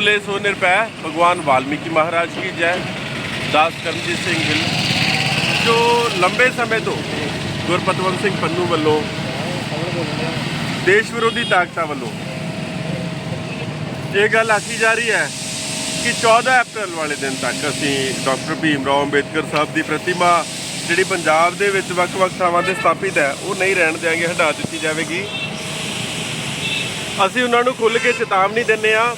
ਬੋਲੇ ਸੋ ਨਿਰਪੈ ਭਗਵਾਨ ਵਾਲਮੀਕੀ ਮਹਾਰਾਜ ਕੀ ਜੈ। ਦਾਸ ਕਰਮਜੀਤ ਸਿੰਘ ਗਿੱਲ, ਜੋ ਲੰਬੇ ਸਮੇਂ ਤੋਂ ਗੁਰਪਤਵੰਤ ਸਿੰਘ ਪੰਨੂ ਵੱਲੋਂ ਦੇਸ਼ ਵਿਰੋਧੀ ਤਾਕਤਾਂ ਵੱਲੋਂ ਇਹ ਗੱਲ ਆਖੀ ਜਾ ਰਹੀ ਹੈ ਕਿ 14 ਅਪ੍ਰੈਲ ਵਾਲੇ ਦਿਨ ਤੱਕ ਅਸੀਂ ਡਾਕਟਰ ਭੀਮ ਰਾਓ ਅੰਬੇਦਕਰ ਸਾਹਿਬ ਦੀ ਪ੍ਰਤਿਮਾ ਜਿਹੜੀ ਪੰਜਾਬ ਦੇ ਵਿੱਚ ਵੱਖ-ਵੱਖ ਥਾਵਾਂ ਤੇ ਸਥਾਪਿਤ ਹੈ, ਉਹ ਨਹੀਂ ਰਹਿਣ ਦੇਵਾਂਗੇ ਹਟਾ ਦਿੱਤੀ ਜਾਵੇਗੀ। ਅਸੀਂ ਉਹਨਾਂ ਨੂੰ ਖੁੱਲ੍ਹ ਕੇ ਚੇਤਾਵਨੀ ਦਿੰਨੇ ਆ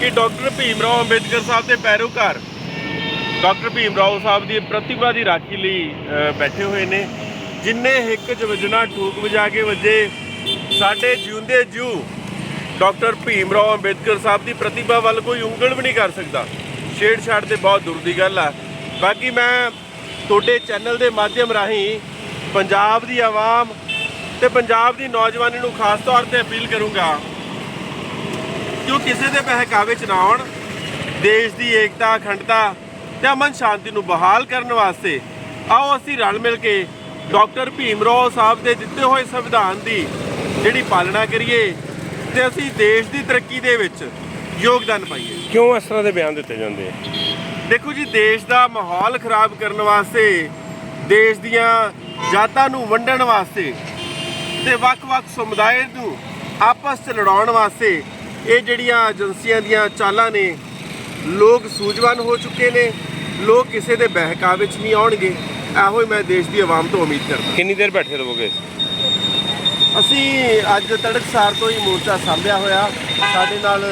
ਕਿ ਡਾਕਟਰ ਭੀਮ ਰਾਓ ਅੰਬੇਦਕਰ ਸਾਹਿਬ ਦੇ ਪੈਰੋਕਾਰ ਡਾਕਟਰ ਭੀਮ ਰਾਓ ਸਾਹਿਬ ਦੀ ਪ੍ਰਤਿਭਾ ਦੀ ਰਾਖੀ ਲਈ ਬੈਠੇ ਹੋਏ ਨੇ। ਜਿੰਨੇ ਹਿੱਕ ਚ ਵਜਣਾ, ਠੂਕ ਵਜਾ ਕੇ ਵਜੇ, ਸਾਡੇ ਜਿਉਂਦੇ ਜੂ ਡਾਕਟਰ ਭੀਮ ਰਾਓ ਅੰਬੇਦਕਰ ਸਾਹਿਬ ਦੀ ਪ੍ਰਤਿਭਾ ਵੱਲ ਕੋਈ ਉਂਗਲ ਵੀ ਨਹੀਂ ਕਰ ਸਕਦਾ। ਛੇੜਛਾੜ ਤੇ ਬਹੁਤ ਦੂਰ ਦੀ ਗੱਲ ਆ। ਬਾਕੀ ਮੈਂ ਤੁਹਾਡੇ ਚੈਨਲ ਦੇ ਮਾਧਿਅਮ ਰਾਹੀਂ ਪੰਜਾਬ ਦੀ ਆਵਾਮ ਤੇ ਪੰਜਾਬ ਦੀ ਨੌਜਵਾਨੀ ਨੂੰ ਖਾਸ ਤੌਰ ਤੇ ਅਪੀਲ ਕਰੂੰਗਾ ਉਹ ਕਿਸੇ ਦੇ ਬਹਿਕਾਵੇ 'ਚ ਨਾ ਆਉਣ ਦੇਸ਼ ਦੀ ਏਕਤਾ ਅਖੰਡਤਾ ਤੇ ਅਮਨ ਸ਼ਾਂਤੀ ਨੂੰ ਬਹਾਲ ਕਰਨ ਵਾਸਤੇ ਆਓ ਅਸੀਂ ਰਲ ਮਿਲ ਕੇ ਡਾਕਟਰ ਭੀਮ ਰਾਓ ਸਾਹਿਬ ਦੇ ਦਿੱਤੇ ਹੋਏ ਸੰਵਿਧਾਨ ਦੀ ਜਿਹੜੀ ਪਾਲਣਾ ਕਰੀਏ ਤੇ ਅਸੀਂ ਦੇਸ਼ ਦੀ ਤਰੱਕੀ ਦੇ ਵਿੱਚ ਯੋਗਦਾਨ ਪਾਈਏ। ਕਿਉਂ ਇਸ ਤਰ੍ਹਾਂ ਦੇ ਬਿਆਨ ਦਿੱਤੇ ਜਾਂਦੇ ਆ? ਦੇਖੋ ਜੀ ਦੇਸ਼ ਦਾ ਮਾਹੌਲ ਖਰਾਬ ਕਰਨ ਵਾਸਤੇ ਦੇਸ਼ ਦੀਆਂ ਜਾਤਾਂ ਨੂੰ ਵੰਡਣ ਵਾਸਤੇ ਤੇ ਵੱਖ-ਵੱਖ ਸਮੁਦਾਇ ਨੂੰ ਆਪਸ 'ਚ ਲੜਾਉਣ ਵਾਸਤੇ ਇਹ ਜਿਹੜੀਆਂ ਏਜੰਸੀਆਂ ਦੀਆਂ ਚਾਲਾਂ ਨੇ ਲੋਕ ਸੂਝਵਾਨ ਹੋ ਚੁੱਕੇ ਨੇ ਲੋਕ ਕਿਸੇ ਦੇ ਬਹਿਕਾਵੇ 'ਚ ਨਹੀਂ ਆਉਣਗੇ ਇਹੋ ਹੀ ਮੈਂ ਦੇਸ਼ ਦੀ ਆਵਾਮ ਤੋਂ ਉਮੀਦ ਕਰਦਾ ਕਿੰਨੀ ਦੇਰ ਬੈਠੇ ਰਹੋਗੇ? ਅਸੀਂ ਅੱਜ ਤੜਕਸਾਰ ਤੋਂ ਹੀ ਮੋਰਚਾ ਸਾਂਭਿਆ ਹੋਇਆ। ਸਾਡੇ ਨਾਲ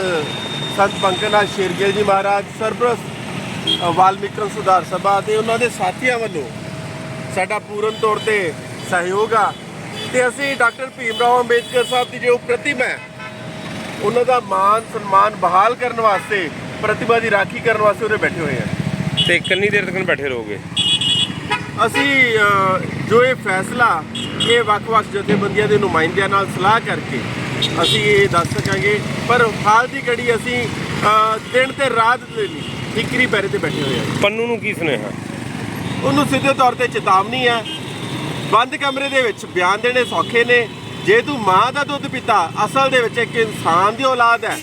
ਸੰਤ ਪੰਕਜਨਾਥ ਸ਼ੇਰਗਿਲ ਜੀ ਮਹਾਰਾਜ ਸਰਪ੍ਰਸਤ ਵਾਲਮੀਕਨ ਸੁਧਾਰ ਸਭਾ ਤੇ ਉਹਨਾਂ ਦੇ ਸਾਥੀਆਂ ਵੱਲੋਂ ਸਾਡਾ ਪੂਰਨ ਤੌਰ ਤੇ ਸਹਿਯੋਗ ਆ। ਤੇ ਅਸੀਂ ਡਾਕਟਰ ਭੀਮ ਰਾਓ ਅੰਬੇਦਕਰ ਸਾਹਿਬ ਦੀ ਜੋ ਪ੍ਰਤਿਮਾ ਹੈ ਉਹਨਾਂ ਦਾ ਮਾਨ ਸਨਮਾਨ ਬਹਾਲ ਕਰਨ ਵਾਸਤੇ ਪ੍ਰਤਿਮਾ ਦੀ ਰਾਖੀ ਕਰਨ ਵਾਸਤੇ ਉਰੇ ਬੈਠੇ ਹੋਏ ਆ। ਤੇ ਕਿੰਨੀ ਦੇਰ ਤੱਕ ਬੈਠੇ ਰਹੋਗੇ? ਅਸੀਂ ਜੋ ਇਹ ਫੈਸਲਾ ਇਹ ਵੱਖ-ਵੱਖ ਜਥੇਬੰਦੀਆਂ ਦੇ ਨੁਮਾਇੰਦਿਆਂ ਨਾਲ ਸਲਾਹ ਕਰਕੇ ਅਸੀਂ ਇਹ ਦੱਸ ਸਕਾਂਗੇ। ਪਰ ਹਾਲ ਦੀ ਘੜੀ ਅਸੀਂ ਦਿਨ ਤੇ ਰਾਤ ਦੇ ਲਈ ਫਿਕਰੀ ਪੈਰੇ ਤੇ ਬੈਠੇ ਹੋਏ ਹਾਂ ਪੰਨੂ ਨੂੰ ਕੀ ਸੁਨੇਹਾ? ਉਹਨੂੰ ਸਿੱਧੇ ਤੌਰ ਤੇ ਚੇਤਾਵਨੀ ਹੈ। ਬੰਦ ਕਮਰੇ ਦੇ ਵਿੱਚ ਬਿਆਨ ਦੇਣੇ ਸੌਖੇ ਨੇ। ਜੇ ਤੂੰ ਮਾਂ ਦਾ ਦੁੱਧ ਪੀਤਾ, ਅਸਲ ਦੇ ਵਿੱਚ ਇੱਕ ਇਨਸਾਨ ਦੀ ਔਲਾਦ ਹੈ।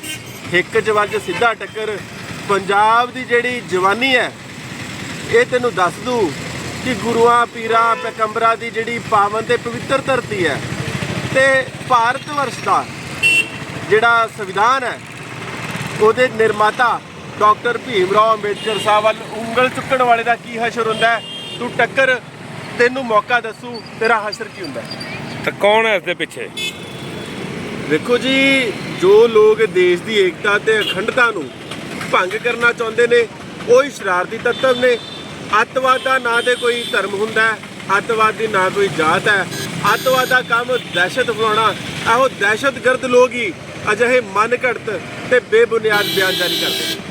ਇੱਕ ਚ ਸਿੱਧਾ ਟੱਕਰ ਪੰਜਾਬ ਦੀ ਜਿਹੜੀ ਜਵਾਨੀ ਹੈ, ਇਹ ਤੈਨੂੰ ਦੱਸ ਦੂ ਕਿ ਗੁਰੂਆਂ, ਪੀਰਾਂ, ਪੈਗੰਬਰਾਂ ਦੀ ਜਿਹੜੀ ਪਾਵਨ ਤੇ ਪਵਿੱਤਰ ਧਰਤੀ ਹੈ ਤੇ ਭਾਰਤ ਵਰਸ਼ ਦਾ ਜਿਹੜਾ ਸੰਵਿਧਾਨ ਹੈ, ਉਹਦੇ ਨਿਰਮਾਤਾ ਡਾਕਟਰ ਭੀਮ ਰਾਓ ਅੰਬੇਦਕਰ ਸਾਹਿਬ ਵੱਲ ਉਂਗਲ ਚੁੱਕਣ ਵਾਲੇ ਦਾ ਕੀ ਹਸ਼ਰ ਹੁੰਦਾ ਤੂੰ ਟੱਕਰ, ਤੈਨੂੰ ਮੌਕਾ ਦੱਸੂ, ਤੇਰਾ ਹਸ਼ਰ ਕੀ ਹੁੰਦਾ ਤਾਂ ਕੌਣ ਹੈ ਇਸ ਦੇ ਪਿੱਛੇ? ਦੇਖੋ ਜੀ, ਜੋ ਲੋਕ ਦੇਸ਼ ਦੀ ਏਕਤਾ ਤੇ ਅਖੰਡਤਾ ਨੂੰ ਭੰਗ ਕਰਨਾ ਚਾਹੁੰਦੇ ਨੇ, ਉਹ ਹੀ ਸ਼ਰਾਰਤੀ ਤੱਤਵ ਨੇ। ਅੱਤਵਾਦ ਦਾ ਨਾ ਤੇ ਕੋਈ ਧਰਮ ਹੁੰਦਾ ਅੱਤਵਾਦ ਦੀ ਨਾ ਕੋਈ ਜਾਤ ਹੈ। ਅੱਤਵਾਦ ਦਾ ਕੰਮ ਦਹਿਸ਼ਤ ਫਲਾਉਣਾ, ਇਹੋ ਦਹਿਸ਼ਤਗਰਦ ਲੋਕ ਹੀ ਅਜਿਹੇ ਮਨ ਘੜਤ ਤੇ ਬੇਬੁਨਿਆਦ ਬਿਆਨ ਜਾਰੀ ਕਰਦੇ ਨੇ।